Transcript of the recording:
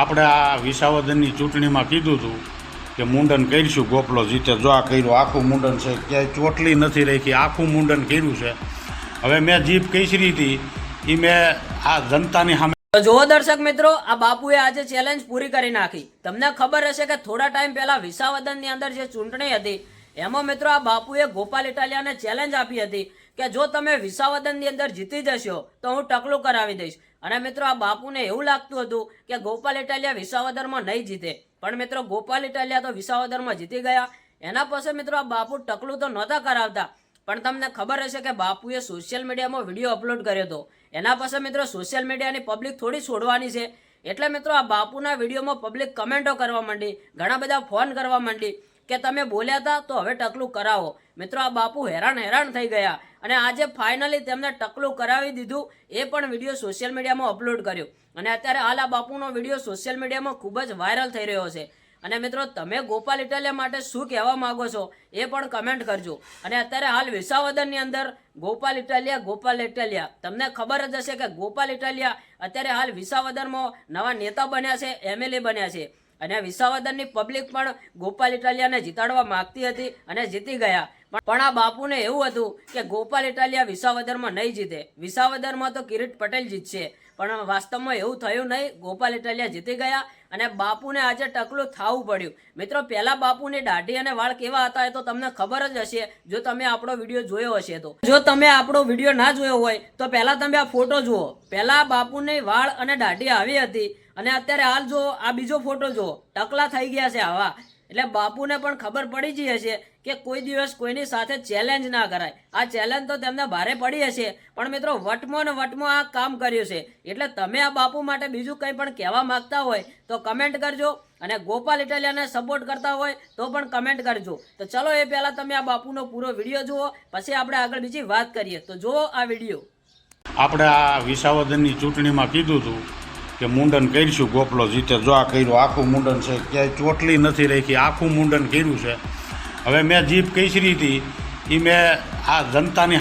આપણે આ વિસાવદનની ચૂંટણીમાં કીધું હતું કે મુંડન કરીશું, ગોપલો જીતે. જો આ કર્યું, આખું મુંડન છે. ક્યાંય ચોટલી નથી રાખી, આખું મુંડન કર્યું છે. હવે મેં જીભ કૈસરી હતી. એ મેં આ જનતાની સામે તો જુઓ દર્શક મિત્રો, આ બાપુએ આજે ચેલેન્જ પૂરી કરી નાખી. તમને ખબર હશે કે થોડા ટાઈમ પહેલા વિસાવદનની અંદર જે ચૂંટણી હતી, એમાં મિત્રો આ બાપુએ ગોપાલ ઇટાલિયાને ચેલેન્જ આપી હતી કે જો તમે વિસાવદનની અંદર જીતી જશો, તો હું ટકલું કરાવી દઈશ. અને મિત્રો આ બાપુને એવું લાગતું હતું કે ગોપાલ ઇટાલિયા વિસાવદરમાં નહીં જીતે. પણ મિત્રો ગોપાલ ઇટાલિયા તો વિસાવદરમાં જીતી ગયા. એના પછી મિત્રો આ બાપુ ટકલું તો નહોતા કરાવતા. પણ તમને ખબર હશે કે બાપુએ સોશિયલ મીડિયામાં વીડિયો અપલોડ કર્યો હતો. એના પાસે મિત્રો સોશિયલ મીડિયાની પબ્લિક થોડી છોડવાની છે. એટલે મિત્રો આ બાપુના વિડીયોમાં પબ્લિક કમેન્ટો કરવા માંડી, ઘણા બધા ફોન કરવા માંડી. કે તમે બોલ્યા હતા તો હવે ટકલું કરાવો. મિત્રો, આ બાપુ હેરાન હેરાન થઈ ગયા. અને આજે ફાઇનલી તેમને ટકલું કરાવી દીધું. એ પણ વીડિયો સોશિયલ મીડિયામાં અપલોડ કર્યો. અને અત્યારે હાલ આ બાપુનો વીડિયો સોશિયલ મીડિયામાં ખૂબ જ વાયરલ થઈ રહ્યો છે. અને મિત્રો, તમે ગોપાલ ઇટાલિયા માટે શું કહેવા માંગો છો એ પણ કમેન્ટ કરજો. અને અત્યારે હાલ વિસાવદનની અંદર ગોપાલ ઇટાલિયા ગોપાલ ઇટાલિયા. તમને ખબર જ હશે કે ગોપાલ ઇટાલિયા અત્યારે હાલ વિસાવદનમાં નવા નેતા બન્યા છે એમએલએ બન્યા છે. અને વિસાવદનની પબ્લિક પણ ગોપાલ ઇટાલિયાને જીતાડવા માગતી હતી અને જીતી ગયા. પણ આ બાપુને એવું હતું કે ગોપાલ ઇટાલિયા વિસાવદરમાં નહીં જીતે. વિસાવદરમાં તો કિરીટ પટેલ જીતશે. પણ વાસ્તવમાં એવું થયું નહીં. ગોપાલ ઇટાલિયા જીતી ગયા અને બાપુને આજે ટકલું થાવું પડ્યું. મિત્રો, પહેલા બાપુની દાઢી અને વાળ કેવા હતા એ તો તમને ખબર જ હશે. જો તમે આપણો વીડિયો જોયો હશે તો. જો તમે આપણો વીડિયો ના જોયો હોય, તો પહેલા તમે આ ફોટો જુઓ. પહેલાં બાપુની વાળ અને દાઢી આવી હતી અને અત્યારે હાલ જો આ બીજો ફોટો જુઓ. ટકલા થઈ ગયા છે આવા. એટલે બાપુને પણ ખબર પડી જ હશે કે કોઈ દિવસ કોઈની સાથે ચેલેન્જ ના કરાય. આ ચેલેન્જ તો તેમને ભારે પડી હશે. પણ મિત્રો, વટમો ને વટમો આ કામ કર્યું છે. એટલે તમે આ બાપુ માટે બીજું કંઈ પણ કહેવા માંગતા હોય તો કમેન્ટ કરજો અને ગોપાલ ઇટાલિયાને સપોર્ટ કરતા હોય તો પણ કમેન્ટ કરજો. તો ચલો એ પહેલાં તમે આ બાપુનો પૂરો વીડિયો જુઓ, પછી આપણે આગળ બીજી વાત કરીએ. તો જુઓ આ વીડિયો. આપણે આ વિસાવદનની ચૂંટણીમાં કીધું હતું કે મુંડન કરીશું ગોપલો જીતે. જો આ કર્યું, આખું મુંડન છે. ક્યાંય ચોટલી નથી રાખી, આખું મુંડન કર્યું છે. હવે મેં જીભ કહીશરી હતી. એ મેં આ જનતાની